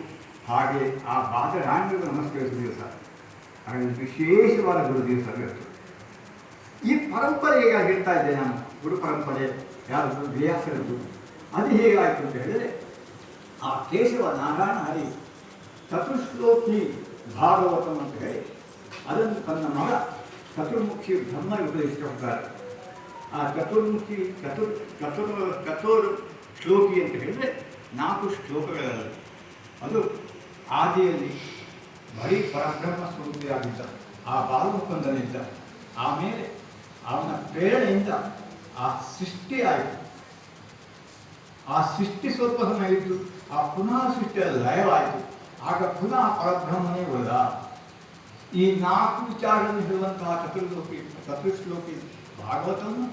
ಹಾಗೆ ಆ ಬಾದರಾಯಣರಿಗೂ ನಮಸ್ಕರಿಸುವ ದಿವಸ ಹಾಗೆ ವಿಶೇಷವಾದ ಗುರು ದಿವಸ ಇವತ್ತು. ಈ ಪರಂಪರೆ ಹೇಗಾಗಿರ್ತಾ ಹೇಳ್ತಾ ಇದ್ದೆ ನಾನು, ಗುರು ಪರಂಪರೆ ಯಾರು ವ್ಯಾಸರದ್ದು ಅದು ಹೇಗಾಯಿತು ಅಂತ ಹೇಳಿದರೆ, ಆ ಕೇಶವ ನಾರಾಯಣ ಹರಿ ಚತುಶ್ಲೋಕಿ ಭಾಗವತಂ ಅಂತ ಹೇಳಿ, ಅದನ್ನು ತನ್ನ ಮಗ ಚತುರ್ಮುಖಿ ಬ್ರಹ್ಮ ಉಪದೇಶಿಸಿಕೊಂಡಿದ್ದಾರೆ ಆ ಚತುರ್ಮುಖಿ, ಚತುರ್ ಚತುರ್ ಚತುರ್ ಶ್ಲೋಕಿ ಅಂತ ಹೇಳಿದರೆ ನಾಲ್ಕು ಶ್ಲೋಕಗಳಲ್ಲಿ ಅದು ಆದಿಯಲ್ಲಿ ಬರೀ ಪರಬ್ರಹ್ಮ ಸ್ವರೂಪಿಯಾಗಿದ್ದ, ಆ ಬಾಲಮುಖಂದನಿದ್ದ ಆಮೇಲೆ ಅವನ ಪ್ರೇರಣೆಯಿಂದ ಆ ಸೃಷ್ಟಿ ಆಯಿತು ಆ ಸೃಷ್ಟಿ ಸ್ವಲ್ಪ ಸಮಯ ಇತ್ತು ಆ ಪುನಃ ಸೃಷ್ಟಿಯ ಲಯವಾಯಿತು. ಆಗ ಪುನಃ ಪರಬ್ರಹ್ಮನೇ ಉಳಿದ ಈ ನಾಲ್ಕು ವಿಚಾರಗಳನ್ನು ಹೇಳುವಂತಹ ಚತುರ್ಲೋಕಿ ಚತುರ್ಶ್ಲೋಕಿ ಭಾಗವತನು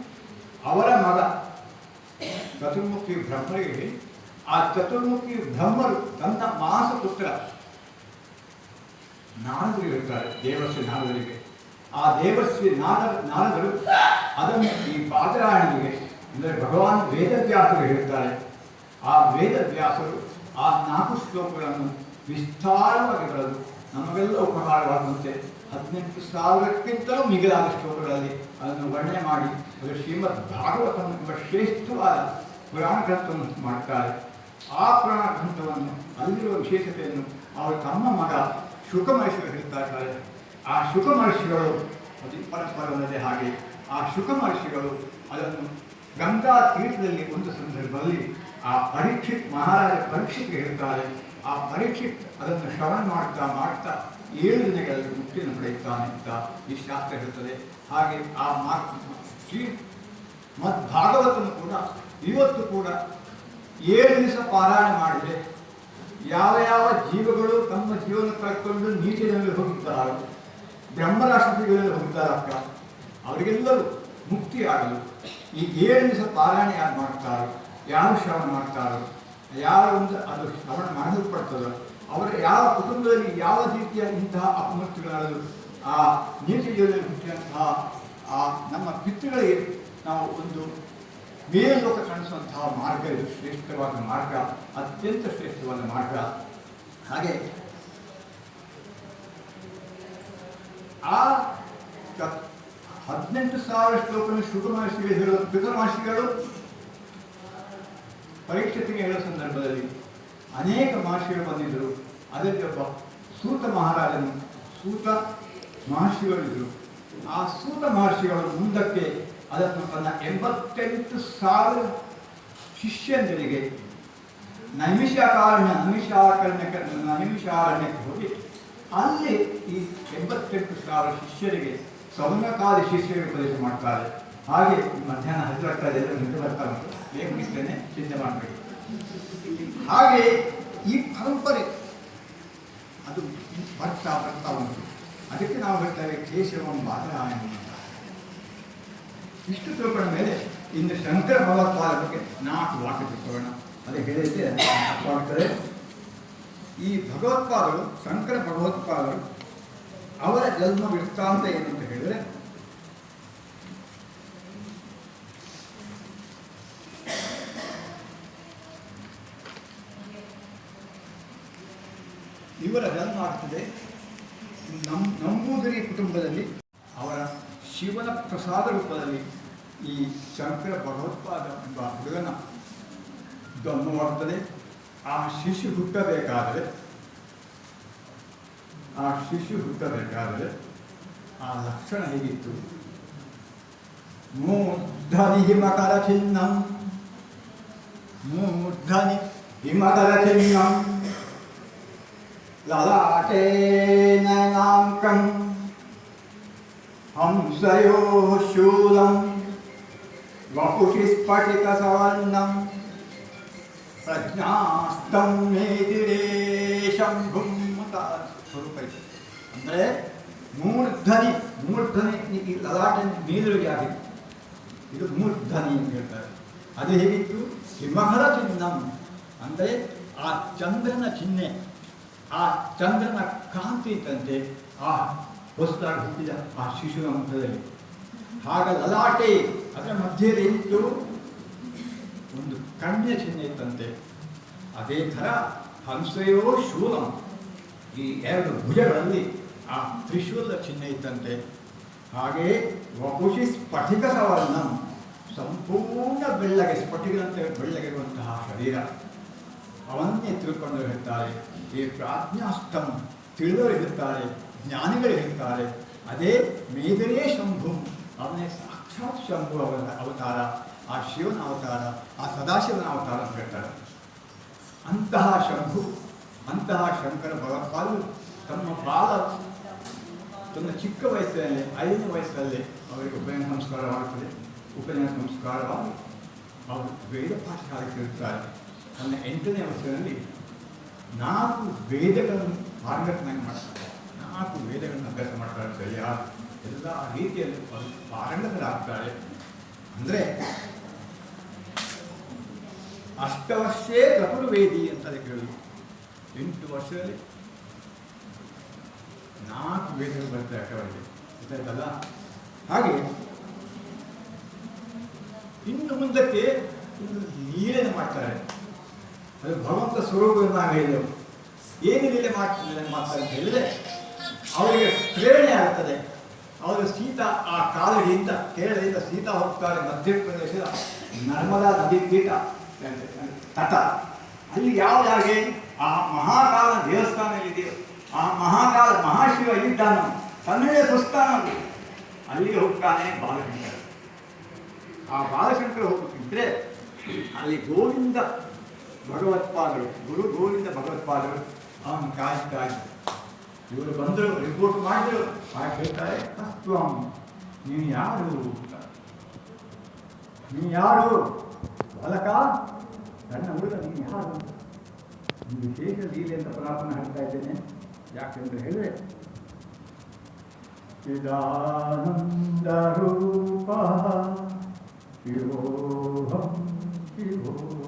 ಅವರ ಮಗ ಚತುರ್ಮುಖಿ ಬ್ರಹ್ಮರಿಗೆ ಆ ಚತುರ್ಮುಖಿ ಬ್ರಹ್ಮರು ತನ್ನ ಮಾಸ ಪುತ್ರ ನಾರದರು ಹೇಳ್ತಾರೆ ದೇವಶ್ರೀ ನಾರದರಿಗೆ. ಆ ದೇವಶ್ರೀ ನಾರ, ನಾರದರು ಅದನ್ನು ಈ ಪಾತ್ರಾಯಣಿಗೆ ಅಂದರೆ ಭಗವಾನ್ ವೇದವ್ಯಾಸರು ಹೇಳ್ತಾರೆ ಆ ವೇದವ್ಯಾಸರು ಆ ನಾಲ್ಕು ಶ್ಲೋಕಗಳನ್ನು ವಿಸ್ತಾರವಾಗಿ ಬರೆದು ನಮಗೆಲ್ಲ ಉಪಕಾರವಾಗುವಂತೆ ಹದಿನೆಂಟು ಸಾವಿರಕ್ಕಿಂತಲೂ ಮಿಗಿಲಾದ ಶ್ಲೋಕಗಳಲ್ಲಿ ಅದನ್ನು ವರ್ಣನೆ ಮಾಡಿ, ಅದು ಶ್ರೀಮದ್ ಭಾಗವತ ಶ್ರೇಷ್ಠವಾದ ಪುರಾಣ ಗ್ರಂಥವನ್ನು ಮಾಡ್ತಾರೆ ಆ ಪುರಾಣ ಗ್ರಂಥವನ್ನು ಅಲ್ಲಿರುವ ವಿಶೇಷತೆಯನ್ನು ಅವರು ತಮ್ಮ ಮಗ ಶುಕ ಮಹರ್ಷಿಗಳು ಹೇಳ್ತಾ ಇದ್ದಾರೆ ಆ ಶುಕ ಮಹರ್ಷಿಗಳು ಅದು ಪರಸ್ಪರವಲ್ಲದೆ ಹಾಗೆ, ಆ ಶುಕ ಮಹರ್ಷಿಗಳು ಅದನ್ನು ಗಂಗಾ ತೀರ್ಥದಲ್ಲಿ ಒಂದು ಸಂದರ್ಭದಲ್ಲಿ ಆ ಪರೀಕ್ಷಿತ್ ಮಹಾರಾಜ ಪರೀಕ್ಷಿತ್ ಹೇಳ್ತಾರೆ, ಆ ಪರೀಕ್ಷಿತ್ ಅದನ್ನು ಶ್ರವಣ ಮಾಡ್ತಾ ಮಾಡ್ತಾ ಏಳು ದಿನಗಳಲ್ಲಿ ಮುಕ್ತಿಯನ್ನು ಪಡೆಯುತ್ತಾನೆ ಅಂತ ಈ ಶಾಸ್ತ್ರ ಹೇಳ್ತದೆ, ಹಾಗೆ ಆ ಶ್ರೀ ಮತ್ ಭಾಗವತನು ಕೂಡ ಇವತ್ತು ಕೂಡ ಏಳು ದಿವಸ ಪಾರಾಯಣ ಮಾಡಿದೆ. ಯಾವ ಯಾವ ಜೀವಗಳು ತಮ್ಮ ಜೀವನ ಕಳ್ಕೊಂಡು ನೀಚಿನಲ್ಲಿ ಹೋಗಿದ್ದಾರೋ, ಬ್ರಹ್ಮರಾಷ್ಟ್ರಗಳಲ್ಲಿ ಹೋಗಿದ್ದಾರಕ್ಕ ಅವರಿಗೆಲ್ಲರೂ ಮುಕ್ತಿ ಆಗಲು ಈ ಏಳು ದಿವಸ ಪಾರಾಯಣ ಯಾರು ಮಾಡ್ತಾರೋ? ಯಾರು ಶ್ರವಣ ಮಾಡ್ತಾರೋ, ಯಾರು ಒಂದು ಅದು ಶ್ರವಣ ಮಾಡಲ್ಪಡ್ತದೋ, ಅವರ ಯಾವ ಕುಟುಂಬದಲ್ಲಿ ಯಾವ ರೀತಿಯ ಇಂತಹ ಅಪಮೃತ್ಯುಗಳಾದರೂ, ಆ ನೀತಿ ಜೀವನದಲ್ಲಿ ಹುಟ್ಟಿದಂತಹ ಆ ನಮ್ಮ ಪಿತೃಗಳಿಗೆ ನಾವು ಒಂದು ಮೇಲೋಕ ಕಾಣಿಸುವಂತಹ ಮಾರ್ಗ, ಇದು ಶ್ರೇಷ್ಠವಾದ ಮಾರ್ಗ, ಅತ್ಯಂತ ಶ್ರೇಷ್ಠವಾದ ಮಾರ್ಗ. ಹಾಗೆ ಆ ಹದಿನೆಂಟು ಸಾವಿರ ಶ್ಲೋಕವನ್ನು ಶುಭ ಮಹರ್ಷಿಗಳು ಹೇಳುವ ಪರೀಕ್ಷೆಗೆ ಹೇಳೋ ಸಂದರ್ಭದಲ್ಲಿ ಅನೇಕ ಮಹರ್ಷಿಗಳು ಬಂದಿದ್ದರು. ಅದಕ್ಕೆ ಒಬ್ಬ ಸೂತ ಮಹಾರಾಜನು, ಸೂತ ಮಹರ್ಷಿಗಳಿದ್ದರು ಆ ಸೂತ ಮಹರ್ಷಿಗಳು ಮುಂದಕ್ಕೆ ಅದನ್ನು ತನ್ನ ಎಂಬತ್ತೆಂಟು ಸಾವಿರ ಶಿಷ್ಯಂದರಿಗೆ ನೈಮಿಷಾಕಾರಣ್ಯ ನೈಮಿಷಾಕರ್ಣ್ಯಕ್ಕೆ ನೈಮಿಷಾರಣ್ಯಕ್ಕೆ ಹೋಗಿ ಅಲ್ಲಿ ಈ ಎಂಬತ್ತೆಂಟು ಸಾವಿರ ಶಿಷ್ಯರಿಗೆ ಸೌನಕಾದಿ ಶಿಷ್ಯರಿಗೆ ಉಪದೇಶ ಮಾಡ್ತಾರೆ. ಹಾಗೆ ಮಧ್ಯಾಹ್ನ ಹತ್ತಿರ ಇದೆ ನಿಂತು ಬರ್ತಾರೆ ಬೇಗ ಮುಗಿಸ್ತೇನೆ ಚಿಂತೆ ಮಾಡಬೇಡಿ. ಹಾಗೆ ಈ ಪರಂಪರೆ, ಅದು ಬರ್ತಾ ಬರ್ತಾ ಉಂಟು. ಅದಕ್ಕೆ ನಾವು ಹೇಳ್ತೇವೆ ಕೇಶವಂ ಅಂತ. ಇಷ್ಟು ತಿಳ್ಕೊಂಡ ಮೇಲೆ ಇಂದು ಶಂಕರ ಭಗವತ್ಪಾದ ಬಗ್ಗೆ ನಾಲ್ಕು ವಾಕ್ಯ ತಿಳ್ಕೊಳ್ಳೋಣ. ಅದೇ ಹೇಳಿದ್ರೆ ಮಾಡ್ತಾರೆ. ಈ ಭಗವತ್ಪಾದರು, ಶಂಕರ ಭಗವತ್ಪಾದರು ಅವರ ಜನ್ಮ ವೃತ್ತಾಂತ ಏನು ಅಂತ ಹೇಳಿದ್ರೆ ಇವರ ಜನ್ಮ ಆಗ್ತದೆ. ನಮ್ಮ ನಂಬೂದರಿ ಕುಟುಂಬದಲ್ಲಿ ಅವರ ಶಿವನ ಪ್ರಸಾದ ರೂಪದಲ್ಲಿ ಈ ಶಂಕರ ಭಗವತ್ಪಾದ ಎಂಬ ಹುಡುಗನ ಜನ್ಮವಾಗ್ತದೆ ಆ ಶಿಶು ಹುಟ್ಟಬೇಕಾದರೆ, ಆ ಶಿಶು ಹುಟ್ಟಬೇಕಾದರೆ ಆ ಲಕ್ಷಣ ಹೇಗಿತ್ತು? ಮೂರ್ಧನಿ ಹಿಮಕರ ಚಿನ್ನಂ ಮೂರ್ಧನಿ ಹಿಮಕರ ಚಿನ್ನಂ ललाटेननाङ्कं हंसयोः शूलं वपुषि स्फटिकसवर्णं ಪ್ರಜ್ಞಾಸ್ತಂ ಮೇದಿರೇ ಶಂಭುಂ ಅಂತ ಸ್ವರೂಪ ಇದೆ ಅಂದರೆ ಮೂರ್ಧನಿ ಮೂರ್ಧನಿ ಈ ಲಲಾಟ ಮೇಲುಗೆ ಆಗಿದೆ ಇದು ಮೂರ್ಧನಿ ಅಂತ ಹೇಳ್ತಾರೆ ಅದು ಹೇಗಿತ್ತು ಹಿಮಹರ ಚಿಹ್ನಂ ಅಂದರೆ ಆ ಚಂದ್ರನ ಚಿಹ್ನೆ ಆ ಚಂದ್ರನ ಕಾಂತಿ ಇದ್ದಂತೆ ಆ ಹೊಸದಾಗಿ ಹುಟ್ಟಿದ ಆ ಶಿಶುವಿನ ಮುಖದಲ್ಲಿ ಆಗ ಲಲಾಟೆ ಅದರ ಮಧ್ಯದಲ್ಲಿ ಇತ್ತು ಒಂದು ಕಣ್ಯ ಚಿಹ್ನೆ ಇತ್ತಂತೆ ಅದೇ ಥರ ಹಂಸೆಯೋ ಶೂಲಂ ಈ ಎರಡು ಭುಜಗಳಲ್ಲಿ ಆ ತ್ರಿಶೂಲದ ಚಿಹ್ನೆ ಇತ್ತಂತೆ ಹಾಗೆ ವಪುಷಿ ಸ್ಫಟಿಕ ಸವರ್ಣಂ ಸಂಪೂರ್ಣ ಬೆಳ್ಳಗೆ ಸ್ಫಟಿಕದಂತೆ ಬೆಳ್ಳಗಿರುವಂತಹ ಶರೀರ ಅವನ್ನೇ ತಿಳ್ಕೊಂಡು ಹೇಳ್ತಾರೆ ಈ ಪ್ರಾಜ್ಞಾಷ್ಟಮ ತಿಳಿದವರು ಇರುತ್ತಾರೆ ಜ್ಞಾನಿಗಳು ಇರುತ್ತಾರೆ ಅದೇ ಮೇದರೇ ಶಂಭು ಅವನೇ ಸಾಕ್ಷಾತ್ ಶಂಭು ಅವನ ಅವತಾರ ಆ ಶಿವನ ಅವತಾರ ಆ ಸದಾಶಿವನ ಅವತಾರ ಅಂತ ಹೇಳ್ತಾರೆ ಅಂತಹ ಶಂಭು ಅಂತಹ ಶಂಕರ ಭಗವತ್ಪಾದರು ತಮ್ಮ ಬಾಲ ತನ್ನ ಚಿಕ್ಕ ವಯಸ್ಸಿನಲ್ಲಿ ಐದನೇ ವಯಸ್ಸಲ್ಲಿ ಅವರಿಗೆ ಉಪನಯನ ಸಂಸ್ಕಾರವಾಗುತ್ತದೆ ಉಪನಯನ ಸಂಸ್ಕಾರವಾಗಿ ಅವರು ವೇದ ಪಾಠಶಾಲೆಗೆ ಇರುತ್ತಾರೆ ತನ್ನ ಎಂಟನೇ ವರ್ಷದಲ್ಲಿ ನಾಲ್ಕು ವೇದಗಳನ್ನು ಪಾರಂಗತನಾಗಿ ಮಾಡ್ತಾರೆ ನಾಲ್ಕು ವೇದಗಳನ್ನು ಅಭ್ಯಾಸ ಮಾಡ್ತಾರೆ ಸರಿಯಾದ ಎಲ್ಲ ರೀತಿಯಲ್ಲಿ ಪಾರಂಗತರಾಗ್ತಾರೆ. ಅಂದರೆ ಅಷ್ಟವರ್ಷೇ ಚತುರ್ವೇದಿ ಅಂತ ಹೇಳುದು ಎಂಟು ವರ್ಷದಲ್ಲಿ ನಾಲ್ಕು ವೇದಗಳು ಬರ್ತವೆ ಅಷ್ಟವರಿಗೆ ಗೊತ್ತಾಯ್ತಲ್ಲ? ಹಾಗೆ ಇನ್ನು ಮುಂದಕ್ಕೆ ಏನು ಮಾಡ್ತಾರೆ. ಭಗವಂತ ಸ್ವರೂಪ ನಾವು ಏನು ಲೀಲೆ ಮಾಡ್ತಿದ್ದಾರೆ ಮಾತ್ರ ಅಂತ ಹೇಳಿದ್ರೆ ಅವರಿಗೆ ಪ್ರೇರಣೆ ಆಗ್ತದೆ. ಅವರು ಸೀತಾ ಆ ಕಾಲಡಿಯಿಂದ ಕೇರಳದಿಂದ ಸೀತಾ ಹೋಗ್ತಾರೆ ಮಧ್ಯಪ್ರದೇಶದ ನರ್ಮದಾ ನದಿ ಪೀಠ ತಟ. ಅಲ್ಲಿ ಯಾವ ಜಾಗೆ ಆ ಮಹಾಕಾಲ ದೇವಸ್ಥಾನ ಇದೆಯೋ ಆ ಮಹಾಕಾಲ ಮಹಾಶಿವ ಇದ್ದಾನ. ತನ್ನದೇ ಸ್ವಸ್ಥಾನ ಅದು. ಅಲ್ಲಿಗೆ ಹೋಗ್ತಾನೆ ಬಾಲಶಂಕರ. ಆ ಬಾಲಶಂಕರ ಹೋಗುತ್ತಿದ್ರೆ ಅಲ್ಲಿ ಗೋವಿಂದ ಭಗವತ್ಪಾದರು ಗುರು ಗೋವಿಂದ ಭಗವತ್ಪಾದರು ಅವನು ಕಾಯಿ ಕಾಯಿ ಇವರು ಬಂದರು ರಿಪೋರ್ಟ್ ಮಾಡಿದ್ರು. ಹಾಗೆ ಹೇಳ್ತಾರೆ, ಅಸ್ತ್ವಂ, ನೀನು ಯಾರು ಅಂತ. ನೀನು ಯಾರು? ಬಾಲಕ, ನನ್ನ ಹುಡುಗ, ನೀನು ಯಾರು? ಒಂದು ವಿಶೇಷ ಲೀಲೆ ಅಂತ ಪ್ರಾರ್ಥನೆ ಹೇಳ್ತಾ ಇದ್ದೇನೆ. ಯಾಕೆಂದ್ರೆ ಹೇಳಿದ್ರೆ ಚಿದಾನಂದರೂಪ ಶಿವೋಹಂ ಶಿವೋಹಂ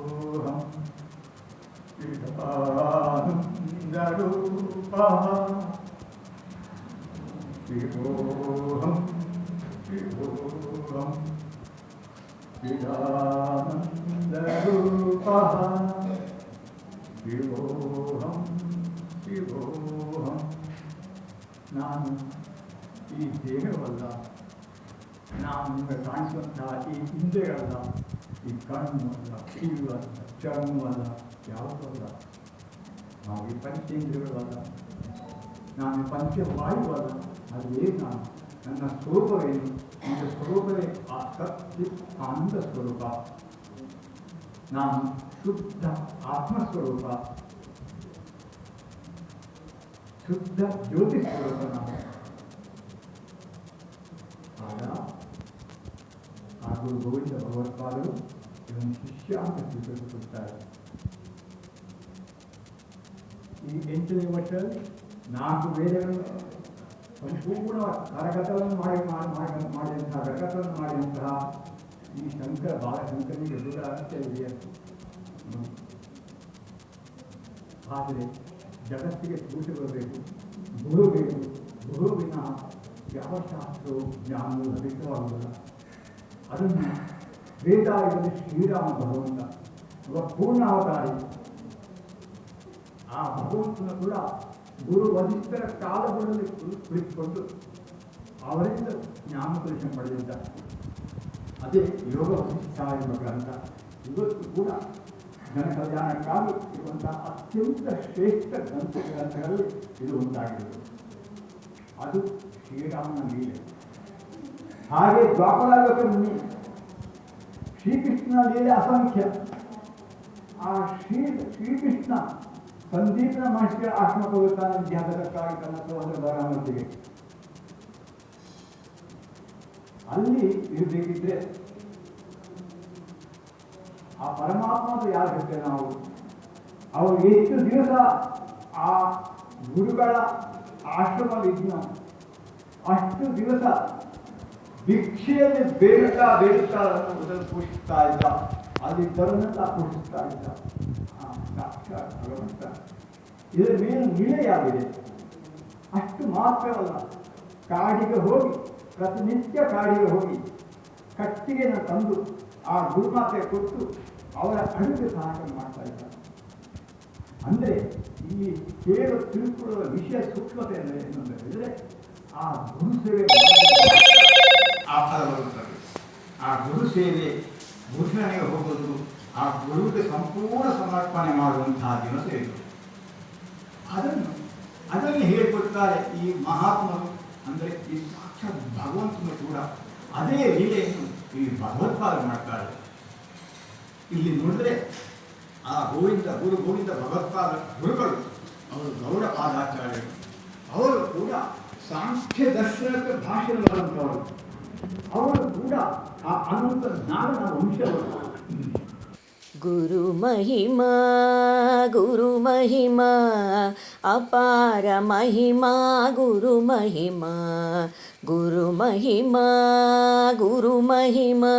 ಚಿದಾನಂದರೂಪ ಶಿವೋಹಂ ಶಿವೋಹಂ ಚಿದಾನಂದರೂಪ ಶಿವೋಹಂ ಶಿವೋಹಂ ನಾನು ಈ ದೇಹವಲ್ಲ ನಾನು ನಿಮಗೆ ಕಾಣಿಸುವಂತಹ ಈ ಇಂದ್ರಿಯಗಳಲ್ಲ ಈ ಕಣ್ಣು ಅಲ್ಲ ಕಿವಿ ಅಲ್ಲ ಚರ್ಮ ಅಲ್ಲ ಯಾವುದೂ ಅಲ್ಲ ನಾವು ಈ ಪಂಚೇಂದ್ರಿಯಗಳಲ್ಲ. ನಾನು ಪಂಚವಾಯುವಲ್ಲ ಅದೇನು ನಾನು? ನನ್ನ ಸ್ವರೂಪವೇನು ನನ್ನ ಸ್ವರೂಪವೇ ಆ ಸತ್ಯ ಆನಂದ ಸ್ವರೂಪ. ನಾನು ಶುದ್ಧ ಆತ್ಮಸ್ವರೂಪ ಶುದ್ಧ ಜ್ಯೋತಿ ಸ್ವರೂಪ ನಾನು. ಆಗ ಆ ಗುರು ಗೋವಿಂದ ಭಗವತ್ಪಾದರು ಇವನು ಶಿಷ್ಯ ಅಂತ ಸ್ವೀಕರಿಸುತ್ತಾರೆ. ಈ ಎಂಟನೇ నాకు ನಾಲ್ಕು ವೇದಗಳನ್ನು ಸಂಪೂರ್ಣ ಕರಗತವನ್ನು ಮಾಡಿ ಮಾಡಿ, ಮಾಡಿ- ಮಾಡಿದಂತಹ ಕರಗತವನ್ನು ಮಾಡಿದಂತಹ ಈ ಶಂಕರ ಬಾಲಶಂಕರನಿಗೆ ದೂರ ಅಗತ್ಯ ಇದೆಯಾ? ಆದರೆ ಜಗತ್ತಿಗೆ ಸ್ಫೂರ್ತಿ ಬರಬೇಕು, ಗುರು ಬೇಕು ಗುರುವಿನ ಯಾವ ಶಾಸ್ತ್ರವು ಜ್ಞಾನವು ಲಭಿತವಾಗುವುದಿಲ್ಲ. ಅದನ್ನು ವೇದಾಯದಲ್ಲಿ ಶ್ರೀರಾಮ ಭಗವಂತ ಒಬ್ಬ ಪೂರ್ಣಾವತಾರಿ ಆ ಭಗವಂತನ ಕೂಡ ಗುರು ವರಿಷ್ಠರ ಕಾಲಗಳಲ್ಲಿ ಕುಳಿ- ಕುಳಿತುಕೊಂಡು ಅವರಿಂದ ಜ್ಞಾನೋಪದೇಶ ಪಡೆದಿದ್ದ. ಅದೇ ಯೋಗ ವಸಿಷ್ಠ ಎಂಬ ಗ್ರಂಥ. ಇವತ್ತು ಕೂಡ ಜನ ಕಲ್ಯಾಣಕ್ಕಾಗಿ ಇರುವಂತಹ ಅತ್ಯಂತ ಶ್ರೇಷ್ಠ ಗ್ರಂಥ ಗ್ರಂಥಗಳಲ್ಲಿ ಇದು ಒಂದಾಗಿರುವುದು ಅದು ಶ್ರೀರಾಮನ ಲೀಲೆ. ಹಾಗೆ ದ್ವಾಪರಾಗತ ಮುನಿ. ಶ್ರೀಕೃಷ್ಣನ ಲೀಲೆ ಅಸಂಖ್ಯ. ಆ ಶ್ರೀ ಶ್ರೀಕೃಷ್ಣ ಸಂದೀಪನ ಮಹರ್ಷಿಯ ಆತ್ಮಪವಿತ್ರನ ಧ್ಯಾನಕ್ಕಾಗಿ ತನ್ನ ಸಹೋದರ ಬರಹಮತಿಗೆ ಅಲ್ಲಿ ಇರಬೇಕಿದ್ರೆ ಆ ಪರಮಾತ್ಮದ ಯಾರು ಹೇಳ್ತೇವೆ ನಾವು? ಅವರು ಎಷ್ಟು ದಿವಸ ಆ ಗುರುಗಳ ಆಶ್ರಮವಿದ್ನೋ, ಅಷ್ಟು ದಿವಸ ಭಿಕ್ಷೆಯಲ್ಲಿ ಅದನ್ನು ಮೊದಲು ಪೋಷಿಸ್ತಾ ಇದ್ದ. ಅಲ್ಲಿ ಅಲ್ಲಿದ್ದವನ್ನೆಲ್ಲ ಪೋಷಿಸ್ತಾ ಇದ್ದ. ಭಗವಂತ ಇದರ ಮೇಲೆ ನಿಲೆಯಾಗಿದೆ ಅಷ್ಟು ಮಾತ್ರವಲ್ಲ, ಕಾಡಿಗೆ ಹೋಗಿ, ಪ್ರತಿನಿತ್ಯ ಕಾಡಿಗೆ ಹೋಗಿ ಕಟ್ಟಿಗೆಯನ್ನು ತಂದು, ಆ ಗುರುಮಾತೆ ಕೊಟ್ಟು ಅವರ ಅಡುಗೆ ಸಹಾಯ ಮಾಡ್ತಾ ಇದ್ದಾರೆ. ಅಂದರೆ ಈ ಕೇವಲ ತಿಳ್ಕೊಳ್ಳುವ ವಿಷಯ ಸೂಕ್ಷ್ಮತೆ ಅಂದರೆ ಏನು ಅಂತ ಹೇಳಿದ್ರೆ, ಆ ಗುರು ಸೇವೆ ಆ ಥರ ಬರುತ್ತದೆ. ಆ ಗುರು ಸೇವೆ ಭೂಷಣೆಗೆ ಹೋಗೋದು ಆ ಗುರುವಿಗೆ ಸಂಪೂರ್ಣ ಸಮರ್ಪಣೆ ಮಾಡುವಂತಹ ದಿವಸ ಇದು. ಅದನ್ನು ಅದನ್ನು ಹೇಳಿಕೊಡ್ತಾರೆ ಈ ಮಹಾತ್ಮರು. ಅಂದರೆ ಈ ಸಾಕ್ಷಾತ್ ಭಗವಂತನು ಕೂಡ ಅದೇ ಲೀಲೆಯನ್ನು ಇಲ್ಲಿ ಭಗವತ್ಪಾದ ಮಾಡ್ತಾರೆ. ಇಲ್ಲಿ ನೋಡಿದ್ರೆ ಆ ಗೋವಿಂದ, ಗುರು ಗೋವಿಂದ ಭಗವತ್ಪಾದ ಗುರುಗಳು, ಅವರು ಗೌಡ ಪಾದಾಚಾರ್ಯರು. ಅವರು ಕೂಡ ಸಾಂಖ್ಯ ದರ್ಶನಕ್ಕೆ ಭಾಷೆ ಅವರು ಕೂಡ ಆ ಅನಂತ ಜ್ಞಾನದ ವಂಶವರು गुरुमहिमा गुरुमहिमा अपारमहिमा गुरुमहिमा गुरुमहिमा गुरुमहिमा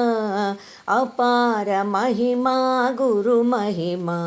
अपारमहिमा गुरुमहिमा